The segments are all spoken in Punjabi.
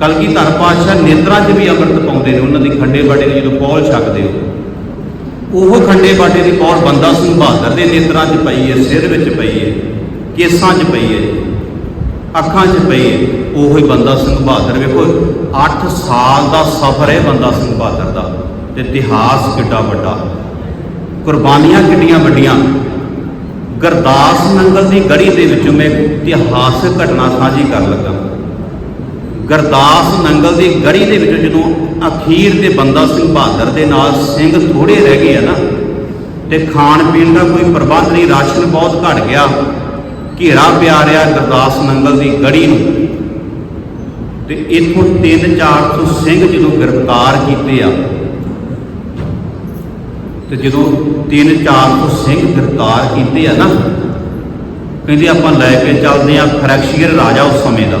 ਕਲਗੀਧਰ ਪਾਤਸ਼ਾਹ ਨੇਤਰਾਂ 'ਚ ਵੀ ਅੰਮ੍ਰਿਤ ਪਾਉਂਦੇ ਨੇ, ਉਹਨਾਂ ਦੀ ਖੰਡੇ ਬਾਟੇ ਦੀ ਜਦੋਂ ਪੌਲ ਛਕਦੇ ਹੋ। ਉਹ ਖੰਡੇ ਬਾਟੇ ਦੀ ਪੌਲ ਬੰਦਾ ਸਿੰਘ ਬਹਾਦਰ ਦੇ ਨੇਤਰਾਂ 'ਚ ਪਈ ਹੈ ਸਿਰ ਵਿੱਚ ਪਈ ਹੈ ਕੇਸਾਂ 'ਚ ਪਈ ਹੈ ਅੱਖਾਂ 'ਚ ਪਈ ਹੈ ਉਹ ਹੀ ਬੰਦਾ ਸਿੰਘ ਬਹਾਦਰ। ਵੇਖੋ 8 ਸਾਲ ਦਾ ਸਫ਼ਰ ਹੈ ਬੰਦਾ ਸਿੰਘ ਬਹਾਦਰ ਦਾ, ਤੇ ਇਤਿਹਾਸ ਕਿੱਡਾ ਵੱਡਾ। ਕੁਰਬਾਨੀਆਂ ਕਿੰਨੀਆਂ ਵੱਡੀਆਂ। ਗੁਰਦਾਸ ਨੰਗਲ ਦੀ ਗੜੀ ਦੇ ਵਿੱਚੋਂ ਮੈਂ ਇਤਿਹਾਸਕ ਘਟਨਾ ਸਾਂਝੀ ਕਰਨ ਲੱਗਾ। ਗੁਰਦਾਸ ਨੰਗਲ ਦੀ ਗੜੀ ਦੇ ਵਿੱਚ ਜਦੋਂ ਅਖੀਰ ਤੇ ਬੰਦਾ ਸਿੰਘ ਬਹਾਦਰ ਦੇ ਨਾਲ ਸਿੰਘ ਥੋੜੇ ਰਹਿ ਗਏ ਆ ਨਾ, ਤੇ ਖਾਣ ਪੀਣ ਦਾ ਕੋਈ ਪ੍ਰਬੰਧ ਨਹੀਂ, ਰਾਸ਼ਨ ਬਹੁਤ ਘਟ ਗਿਆ, ਘੇਰਾ ਪਿਆ ਰਿਹਾ ਗੁਰਦਾਸ ਨੰਗਲ ਦੀ ਗੜੀ ਨੂੰ। ਤੇ ਇਥੋਂ 3-400 ਸਿੰਘ ਜਦੋਂ ਗ੍ਰਿਫਤਾਰ ਕੀਤੇ ਆ, ਤੇ ਜਦੋਂ 3-400 ਸਿੰਘ ਗ੍ਰਿਫਤਾਰ ਕੀਤੇ ਆ ਨਾ, ਕਹਿੰਦੇ ਆਪਾਂ ਲੈ ਕੇ ਚੱਲਦੇ ਆ ਫਰੈਕਸ਼ੀਅਰ ਰਾਜਾ ਉਸ ਸਮੇਂ ਦਾ।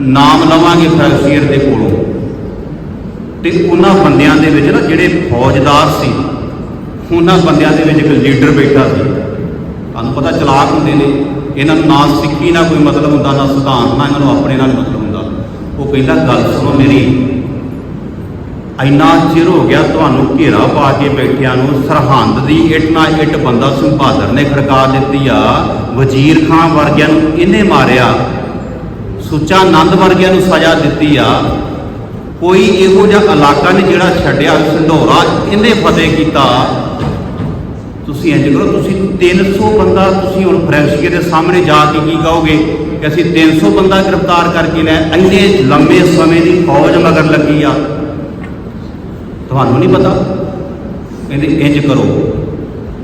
ਨਾਮ ਲਵਾਂਗੇ ਫਰੈਕਸ਼ੀਅਰ ਦੇ ਕੋਲੋਂ। ਤੇ ਉਹਨਾਂ ਬੰਦਿਆਂ ਦੇ ਵਿੱਚ ਨਾ ਜਿਹੜੇ ਫੌਜਦਾਰ ਸੀ, ਉਹਨਾਂ ਬੰਦਿਆਂ ਦੇ ਵਿੱਚ ਇੱਕ ਲੀਡਰ ਬੈਠਾ ਸੀ। ਤੁਹਾਨੂੰ ਪਤਾ ਚਲਾਕ ਹੁੰਦੇ ਨੇ। ਇਹਨਾਂ ਨੂੰ ਨਾ ਸਿੱਖੀ, ਨਾ ਕੋਈ ਮਤਲਬ ਹੁੰਦਾ, ਨਾ ਸਿਧਾਂਤ ਨਾ ਇਹਨਾਂ ਨੂੰ ਆਪਣੇ ਨਾਲ ਮਤਲਬ ਹੁੰਦਾ। ਉਹ ਕਹਿੰਦਾ, ਗੱਲ ਸੁਣੋ ਮੇਰੀ। ਇੰਨਾ ਚਿਰ ਹੋ ਗਿਆ ਤੁਹਾਨੂੰ ਘੇਰਾ ਪਾ ਕੇ ਬੈਠਿਆਂ ਨੂੰ, ਸਰਹੰਦ ਦੀ ਇੱਟ ਨਾਲ ਇੱਟ ਬੰਦਾ ਸਿੰਘ ਬਹਾਦਰ ਨੇ ਖੜਕਾ ਦਿੱਤੀ ਆ। ਵਜ਼ੀਰ ਖਾਨ ਵਰਗਿਆਂ ਨੂੰ ਇਹਨੇ ਮਾਰਿਆ। ਸੁੱਚਾ ਆਨੰਦ ਵਰਗਿਆਂ ਨੂੰ ਸਜ਼ਾ ਦਿੱਤੀ ਆ। ਕੋਈ ਇਹੋ ਜਿਹਾ ਇਲਾਕਾ ਨਹੀਂ ਜਿਹੜਾ ਛੱਡਿਆ ਸੰਧੌਰਾ ਇਹਨੇ ਫਤਿਹ ਕੀਤਾ। ਤੁਸੀਂ ਇੰਜ ਕਰੋ, ਤੁਸੀਂ 300 ਬੰਦਾ ਤੁਸੀਂ ਹੁਣ ਫਰੈਂਸੀਏ ਦੇ ਸਾਹਮਣੇ ਜਾ ਕੇ ਕੀ ਕਹੋਗੇ ਕਿ ਅਸੀਂ 300 ਬੰਦਾ ਗ੍ਰਿਫਤਾਰ ਕਰਕੇ ਲੈ ਇੰਨੇ ਲੰਮੇ ਸਮੇਂ ਦੀ ਫੌਜ ਮਗਰ ਲੱਗੀ ਆ। ਤੁਹਾਨੂੰ ਨਹੀਂ ਪਤਾ? ਕਹਿੰਦੇ ਇੰਜ ਕਰੋ।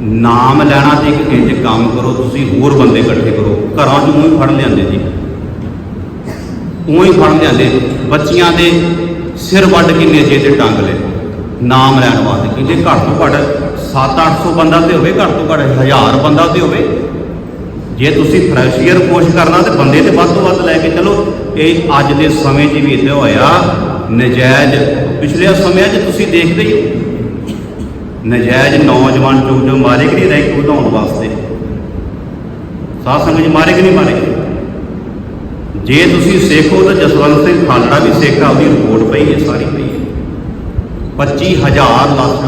ਨਾਮ ਲੈਣਾ ਤੇ ਇੱਕ ਇੰਜ ਕੰਮ ਕਰੋ, ਤੁਸੀਂ ਹੋਰ ਬੰਦੇ ਇਕੱਠੇ ਕਰੋ। ਘਰਾਂ ਚੋਂ ਹੀ ਫੜ ਲਿਆਂਦੇ ਜੀ। ਉਹੀ ਫੜ ਲਿਆਂਦੇ ਬੱਚੀਆਂ ਦੇ ਸਿਰ ਵੱਢ ਕੇ ਨੇਜੇ ਤੇ ਟੰਗ ਲਏ। ਨਾਮ ਲੈਣ ਵਾਸਤੇ ਕਹਿੰਦੇ ਘੱਟ ਤੋਂ ਘੱਟ 7-800 ਬੰਦਾ ਤੇ ਹੋਵੇ, ਘੱਟ ਤੋਂ ਘੱਟ 1000 ਬੰਦਾ ਤੇ ਹੋਵੇ। ਜੇ ਤੁਸੀਂ ਫਰੈਸ਼ੀਅਰ ਕੋਸ਼ ਕਰਨਾ ਤੇ ਬੰਦੇ ਤੇ ਵੱਧ ਤੋਂ ਵੱਧ ਲੈ ਕੇ ਚਲੋ। ਇਹ ਅੱਜ ਦੇ ਸਮੇਂ 'ਚ ਵੀ ਇੱਥੇ ਹੋਇਆ। ਨਜਾਇਜ਼, ਪਿਛਲੇ ਸਮਿਆਂ 'ਚ ਤੁਸੀਂ ਦੇਖਦੇ ਹੀ ਹੋ। ਨਜਾਇਜ਼ ਨੌਜਵਾਨ ਚੋਂ ਜੋ ਮਾਰੇ ਕਿ ਨਹੀਂ ਰੈਂਕ ਵਧਾਉਣ ਵਾਸਤੇ? ਸਾਧ ਸੰਗਤ ਜੀ ਮਾਰੇ ਕਿ ਨਹੀਂ ਮਾਰੇ? ਜੇ ਤੁਸੀਂ ਸਿੱਖ ਹੋ ਤਾਂ ਜਸਵੰਤ ਸਿੰਘ ਖਾਲੜਾ ਵੀ ਸਿੱਖ ਆ ਉਹਦੀ ਰਿਪੋਰਟ ਪਈ ਹੈ, ਸਾਰੀ ਪਈ ਹੈ। 25000 ਲੱਖ।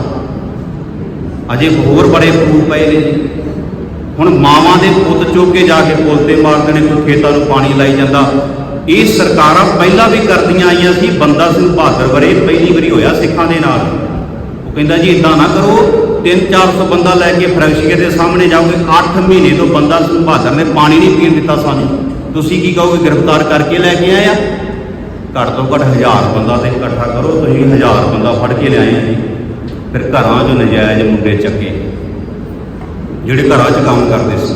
ਅਜੇ ਹੋਰ ਬੜੇ ਪ੍ਰੂਫ ਪਏ ਨੇ ਜੀ। ਹੁਣ ਮਾਵਾਂ ਦੇ ਪੁੱਤ ਚੁੱਕ ਕੇ ਜਾ ਕੇ ਪੁੱਲ ਤੇ ਮਾਰਦੇ ਨੇ, ਕੋਈ ਖੇਤਾਂ ਨੂੰ ਪਾਣੀ ਲਾਈ ਜਾਂਦਾ। ਇਹ ਸਰਕਾਰਾਂ ਪਹਿਲਾਂ ਵੀ ਕਰਦੀਆਂ ਆਈਆਂ ਸੀ, ਬੰਦਾ ਸਿੰਘ ਬਹਾਦਰ ਵਰੇ ਪਹਿਲੀ ਵਾਰੀ ਹੋਇਆ ਸਿੱਖਾਂ ਦੇ ਨਾਲ। ਉਹ ਕਹਿੰਦਾ ਜੀ ਇਦਾਂ ਨਾ ਕਰੋ 3-400 ਬੰਦਾ ਲੈ ਕੇ ਫਰੈਂਸ਼ੀਏ ਦੇ ਸਾਹਮਣੇ ਜਾਓਗੇ 8 ਮਹੀਨੇ ਤੋਂ ਬੰਦਾ ਸਿੰਘ ਬਹਾਦਰ ਨੇ ਪਾਣੀ ਨਹੀਂ ਪੀਣ ਦਿੱਤਾ ਸਾਨੂੰ। ਤੁਸੀਂ ਕੀ ਕਹੋਗੇ, ਗ੍ਰਿਫਤਾਰ ਕਰਕੇ ਲੈ ਕੇ ਆਇਆ? ਘੱਟ ਤੋਂ ਘੱਟ 1000 ਬੰਦਾ ਤੇ ਇਕੱਠਾ ਕਰੋ, ਤੁਸੀਂ 1000 ਬੰਦਾ ਫੜ ਕੇ ਲਿਆਏ ਆ ਜੀ। ਫਿਰ ਘਰਾਂ 'ਚੋਂ ਨਜਾਇਜ਼ ਮੁੰਡੇ ਚੱਕੇ। ਜਿਹੜੇ ਘਰਾਂ 'ਚ ਕੰਮ ਕਰਦੇ ਸੀ।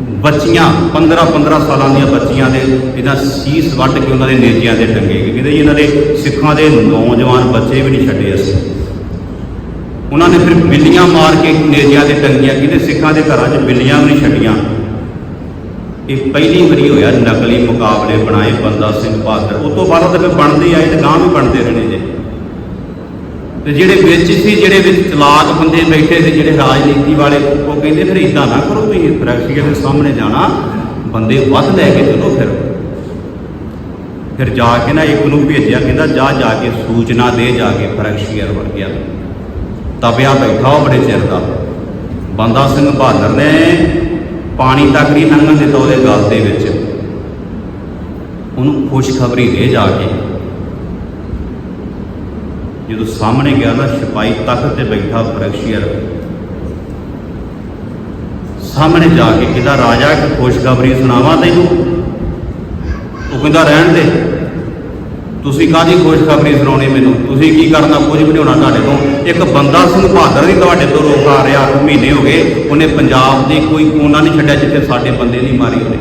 ਬੱਚੀਆਂ 15 15 ਸਾਲਾਂ ਦੀਆਂ ਬੱਚੀਆਂ ਦੇ, ਇਹਨਾਂ ਸੀਸ ਵੱਢ ਕੇ ਉਹਨਾਂ ਦੇ ਨੇਜਿਆਂ ਤੇ ਟੰਗੇ ਗਏ। ਕਹਿੰਦੇ ਇਹਨਾਂ ਦੇ ਸਿੱਖਾਂ ਦੇ ਨੌਜਵਾਨ ਬੱਚੇ ਵੀ ਨਹੀਂ ਛੱਡੇ ਅਸੀਂ। ਉਹਨਾਂ ਨੇ ਫਿਰ ਬਿੱਲੀਆਂ ਮਾਰ ਕੇ ਨੇਜਿਆਂ ਤੇ ਟੰਗੀਆਂ ਕਹਿੰਦੇ ਸਿੱਖਾਂ ਦੇ ਘਰਾਂ 'ਚ ਬਿੱਲੀਆਂ ਵੀ ਨਹੀਂ ਛੱਡੀਆਂ। ਇਹ ਪਹਿਲੀ ਵਾਰੀ ਹੋਇਆ ਨਕਲੀ ਮੁਕਾਬਲੇ ਬਣਾਏ ਬੰਦਾ ਸਿੰਘ ਬਹਾਦਰ। ਉਸ ਤੋਂ ਬਾਅਦ ਤਾਂ ਬਣਦੇ ਆਏ ਤੇ ਗਾਂ ਵੀ ਬਣਦੇ ਰਹਿਣੇ ਜੇ। ਤੇ ਜਿਹੜੇ ਵਿੱਚ ਸੀ, ਜਿਹੜੇ ਵਿੱਚ ਚਲਾਕ ਬੰਦੇ ਬੈਠੇ ਸੀ, ਜਿਹੜੇ ਰਾਜਨੀਤੀ ਵਾਲੇ, ਉਹ ਕਹਿੰਦੇ ਫਿਰ ਇਦਾਂ ਨਾ ਕਰੋ ਤੁਸੀਂ ਪ੍ਰੈਕਟੀਕਲ ਦੇ ਸਾਹਮਣੇ ਜਾਣਾ, ਬੰਦੇ ਵੱਧ ਲੈ ਕੇ ਚਲੋ ਫਿਰ। ਫਿਰ ਜਾ ਕੇ ਨਾ ਇੱਕ ਨੂੰ ਭੇਜਿਆ, ਕਹਿੰਦਾ ਜਾ ਜਾ ਕੇ ਸੂਚਨਾ ਦੇ, ਜਾ ਕੇ ਫਰੈਕਸ਼ੀਅਰ ਵਰਗਿਆ ਤਬਿਆ ਬੈਠਾ ਉਹ ਬੜੇ ਚਿਰ ਦਾ। ਬੰਦਾ ਸਿੰਘ ਬਹਾਦਰ ਨੇ ਪਾਣੀ ਤੱਕ ਨਹੀਂ ਲੰਘਣ ਦਿੱਤਾ ਉਹਦੇ ਗਲ ਦੇ ਵਿੱਚ। ਉਹਨੂੰ ਖੁਸ਼ਖਬਰੀ ਦੇ ਜਾ ਕੇ। ਜਦੋਂ ਸਾਹਮਣੇ ਗਿਆ ਨਾ ਸਿਪਾਹੀ ਤਖਤ ਤੇ ਬੈਠਾ ਫਰੈਕਸ਼ੀਅਰ ਸਾਹਮਣੇ ਜਾ ਕੇ ਕਹਿੰਦਾ ਰਾਜਾ ਇੱਕ ਖੁਸ਼ਖਬਰੀ ਸੁਣਾਵਾਂ ਤੈਨੂੰ? ਉਹ ਕਹਿੰਦਾ, ਰਹਿਣ ਦੇ। ਤੁਸੀਂ ਕਾਹਦੀ ਖੁਸ਼ਖਬਰੀ ਸੁਣਾਉਣੀ ਮੈਨੂੰ? ਤੁਸੀਂ ਕੀ ਕਰਨਾ? ਕੁਝ ਵੀ ਨਹੀਂ ਹੋਣਾ ਤੁਹਾਡੇ ਤੋਂ। ਇੱਕ ਬੰਦਾ ਸਿੰਘ ਬਹਾਦਰ ਦੀ ਤੁਹਾਡੇ ਤੋਂ ਰੋਕ ਆ ਰਿਹਾ ਮਹੀਨੇ ਹੋ ਗਏ, ਉਹਨੇ ਪੰਜਾਬ ਦੇ ਕੋਈ ਕੋਨਾ ਨਹੀਂ ਛੱਡਿਆ ਜਿੱਥੇ ਸਾਡੇ ਬੰਦੇ ਨਹੀਂ ਮਾਰੀ ਉਹਨੇ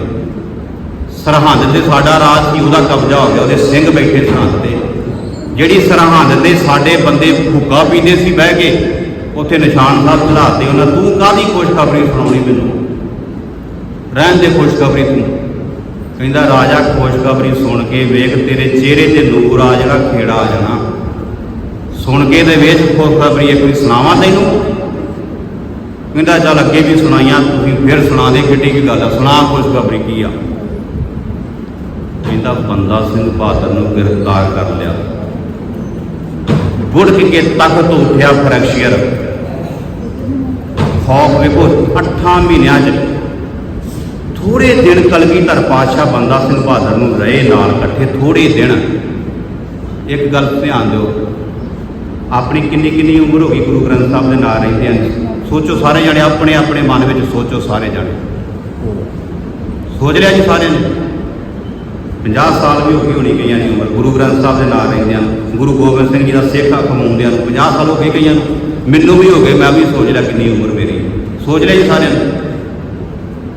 ਸਰਹੰਦ ਤੇ ਸਾਡਾ ਰਾਜ ਸੀ, ਉਹਦਾ ਕਬਜ਼ਾ ਹੋ ਗਿਆ, ਉਹਦੇ ਸਿੰਘ ਬੈਠੇ ਸਰਹੰਦ ਤੇ। ਜਿਹੜੀ ਸਰਹੰਦ ਤੇ ਸਾਡੇ ਬੰਦੇ ਭੁੱਕਾ ਪੀਂਦੇ ਸੀ ਬਹਿ ਕੇ, ਉੱਥੇ ਨਿਸ਼ਾਨ ਸਾਹਿਬ ਚੜਾਤੇ ਉਹਨਾਂ ਤੂੰ ਕਾਹਦੀ ਖੁਸ਼ਖਬਰੀ ਸੁਣਾਉਣੀ ਮੈਨੂੰ? ਰਹਿਣ ਦੇ ਖੁਸ਼ਖਬਰੀ ਤੂੰ। ਕਹਿੰਦਾ, ਰਾਜਾ ਖੁਸ਼ਖਬਰੀ ਸੁਣ ਕੇ ਵੇਖ, ਤੇਰੇ ਚਿਹਰੇ ਤੇ ਨੂਰ ਆ ਜਾਣਾ ਖੇੜਾ ਆ ਜਾਣਾ। ਸੁਣ ਕੇ ਤੇ ਵੇਖ, ਖੁਸ਼ਖਬਰੀ ਇੱਕ ਵਾਰੀ ਸੁਣਾਵਾਂ ਤੈਨੂੰ? ਕਹਿੰਦਾ, ਚੱਲ ਅੱਗੇ ਵੀ ਸੁਣਾਈਆਂ, ਤੁਸੀਂ ਫਿਰ ਸੁਣਾ ਦੇ ਕਿੱਡੀ ਕੀ ਗੱਲ ਆ? ਸੁਣਾ, ਖੁਸ਼ਖਬਰੀ ਕੀ ਆ? ਕਹਿੰਦਾ, ਬੰਦਾ ਸਿੰਘ ਬਹਾਦਰ ਨੂੰ ਗ੍ਰਿਫਤਾਰ ਕਰ ਲਿਆ। ਗੁੜਕ ਕੇ ਤਖਤ ਤੋਂ ਉੱਠਿਆ ਫਰੈਕਸ਼ੀਅਰ। ਖੌਫ ਵੇਖੋ 8 ਮਹੀਨਿਆਂ 'ਚ ਥੋੜੇ ਦਿਨ ਕਲਗੀਧਰ ਪਾਤਸ਼ਾਹ ਬੰਦਾ ਸਿੰਘ ਬਹਾਦਰ ਨੂੰ ਰਹੇ ਨਾਲ ਇਕੱਠੇ ਥੋੜੇ ਦਿਨ। ਇੱਕ ਗੱਲ ਧਿਆਨ ਦਿਓ। ਆਪਣੀ ਕਿੰਨੀ ਕਿੰਨੀ ਉਮਰ ਹੋ ਗਈ ਗੁਰੂ ਗ੍ਰੰਥ ਸਾਹਿਬ ਦੇ ਨਾਲ ਰਹਿੰਦੇ ਹਨ ਸੋਚੋ ਸਾਰੇ ਜਣੇ, ਆਪਣੇ ਆਪਣੇ ਮਨ ਵਿੱਚ ਸੋਚੋ ਸਾਰੇ ਜਣੇ। ਸੋਚ ਲਿਆ ਜੀ ਸਾਰਿਆਂ ਨੇ? 50 ਸਾਲ ਵੀ ਹੋ ਗਈ ਹੋਣੀ ਗਈਆਂ ਦੀ ਉਮਰ। ਗੁਰੂ ਗ੍ਰੰਥ ਸਾਹਿਬ ਦੇ ਨਾਲ ਰਹਿੰਦਿਆਂ ਨੂੰ, ਗੁਰੂ ਗੋਬਿੰਦ ਸਿੰਘ ਜੀ ਦਾ ਸੇਖਾ ਖਮਾਉਂਦਿਆਂ ਨੂੰ 50 ਸਾਲ ਹੋ ਗਏ ਗਈਆਂ ਨੂੰ। ਮੈਨੂੰ ਵੀ ਹੋ ਗਏ, ਮੈਂ ਵੀ ਸੋਚ ਲਿਆ ਕਿੰਨੀ ਉਮਰ ਮੇਰੀ। ਸੋਚ ਲਿਆ ਜੀ ਸਾਰਿਆਂ ਨੇ?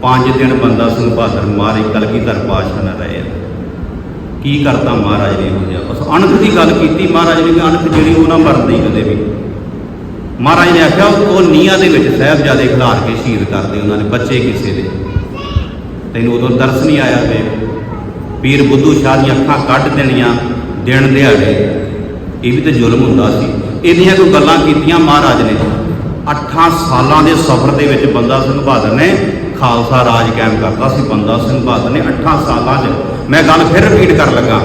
ਪੰਜ ਦਿਨ ਬੰਦਾ ਸਿੰਘ ਬਹਾਦਰ ਮਾਰੇ ਕਲਗੀਧਰ ਪਾਤਸ਼ਾਹ ਨਾਲ ਰਹੇ ਕੀ ਕਰਤਾ ਮਹਾਰਾਜ ਨੇ ਹੋ ਗਿਆ ਬਸ ਅਣਖ ਦੀ ਗੱਲ ਕੀਤੀ, ਮਹਾਰਾਜ ਨੇ ਕਿ ਅਣਖ ਜਿਹੜੀ ਉਹ ਨਾ ਮਰਦੀ ਕਦੇ ਵੀ। ਮਹਾਰਾਜ ਨੇ ਆਖਿਆ, ਉਹ ਨੀਹਾਂ ਦੇ ਵਿੱਚ ਸਾਹਿਬਜ਼ਾਦੇ ਖਿਲਾਰ ਕੇ ਸ਼ਹੀਦ ਕਰਦੇ ਉਹਨਾਂ ਨੇ ਬੱਚੇ ਕਿਸੇ ਦੇ। ਤੈਨੂੰ ਉਦੋਂ ਦਰਸ ਨਹੀਂ ਆਇਆ ਵੇ ਪੀਰ ਬੁੱਧੂ ਸ਼ਾਹ ਦੀਆਂ ਅੱਖਾਂ ਕੱਢ ਦੇਣੀਆਂ ਦਿਨ ਦਿਹਾੜੇ। ਇਹ ਵੀ ਤੇ ਜ਼ੁਲਮ ਹੁੰਦਾ ਸੀ। ਇਹਦੀਆਂ ਕੋਈ ਗੱਲਾਂ ਕੀਤੀਆਂ ਮਹਾਰਾਜ ਨੇ। 8 ਸਾਲਾਂ ਦੇ ਸਫ਼ਰ ਦੇ ਵਿੱਚ ਬੰਦਾ ਸਿੰਘ ਬਹਾਦਰ ਨੇ ਖਾਲਸਾ ਰਾਜ ਕਾਇਮ ਕਰਤਾ ਸੀ ਬੰਦਾ ਸਿੰਘ ਬਹਾਦਰ ਨੇ 8 ਸਾਲਾਂ 'ਚ। ਮੈਂ ਗੱਲ ਫਿਰ ਰਿਪੀਟ ਕਰਨ ਲੱਗਾ।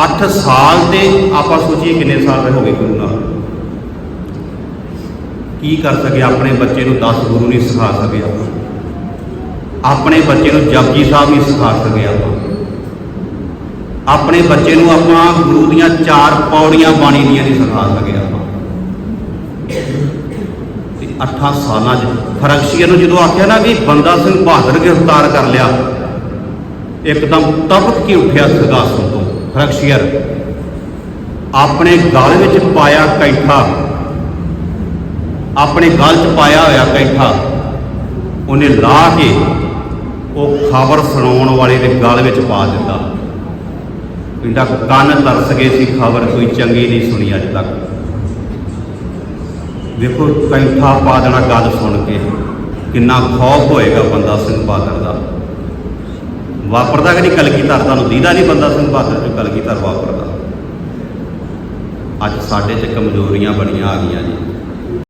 8 ਸਾਲ ਤੇ ਆਪਾਂ ਸੋਚੀਏ ਕਿੰਨੇ ਸਾਲ ਹੋ ਗਏ ਗੁਰੂ ਨਾਲ ਕੀ ਕਰ ਸਕੇ ਆਪਣੇ ਬੱਚੇ ਨੂੰ 10 ਗੁਰੂ ਨਹੀਂ ਸਿਖਾ ਸਕੇ ਆਪਾਂ। ਆਪਣੇ ਬੱਚੇ ਨੂੰ ਜਪਜੀ ਸਾਹਿਬ ਨਹੀਂ ਸਿਖਾ ਸਕੇ ਆਪਾਂ। ਆਪਣੇ ਬੱਚੇ ਨੂੰ ਆਪਾਂ ਗੁਰੂ ਦੀਆਂ ਚਾਰ ਪੌੜੀਆਂ ਬਾਣੀ ਦੀਆਂ ਨਹੀਂ ਸਿਖਾ ਸਕੇ ਆਪਾਂ ਤੇ 8 ਸਾਲਾਂ 'ਚ। ਫਰਕਸ਼ੀਆ ਨੂੰ ਜਦੋਂ ਆਖਿਆ ਨਾ ਵੀ ਬੰਦਾ ਸਿੰਘ ਬਹਾਦਰ ਗ੍ਰਿਫਤਾਰ ਕਰ ਲਿਆ, ਇੱਕਦਮ ਤਪਕ ਕੇ ਉੱਠਿਆ ਸਿੰਘਾਸਨ ਤੋਂ ਫਰਕਸ਼ੀਅਰ ਆਪਣੇ ਗਲ ਵਿੱਚ ਪਾਇਆ ਕੈਂਠਾ, ਆਪਣੇ ਗਲ 'ਚ ਪਾਇਆ ਹੋਇਆ ਕੈਂਠਾ, ਉਹਨੇ ਲਾ ਕੇ ਉਹ ਖਬਰ ਸੁਣਾਉਣ ਵਾਲੇ ਦੇ ਗਲ ਵਿੱਚ ਪਾ ਦਿੱਤਾ। ਕਹਿੰਦਾ ਕੰਨ ਤਰਸ ਗਏ ਸੀ ਖਬਰ, ਕੋਈ ਚੰਗੀ ਨਹੀਂ ਸੁਣੀ ਅੱਜ ਤੱਕ। ਦੇਖੋ ਕੈਂਠਾ ਪਾ ਦੇਣਾ ਗੱਲ ਸੁਣ ਕੇ। ਕਿੰਨਾ ਖੌਫ ਹੋਏਗਾ ਬੰਦਾ ਸਿੰਘ ਬਹਾਦਰ ਦਾ। ਵਾਪਰਦਾ ਕਿ ਨਹੀਂ ਕਲਗੀਧਰ ਤੁਹਾਨੂੰ ਦੀਦਾ ਨਹੀਂ ਬੰਦਾ ਸਿੰਘ ਬਹਾਦਰ ਜੋ ਕਲਗੀਧਰ ਵਾਪਰਦਾ। ਅੱਜ ਸਾਡੇ 'ਚ ਕਮਜ਼ੋਰੀਆਂ ਬੜੀਆਂ ਆ ਗਈਆਂ ਜੀ।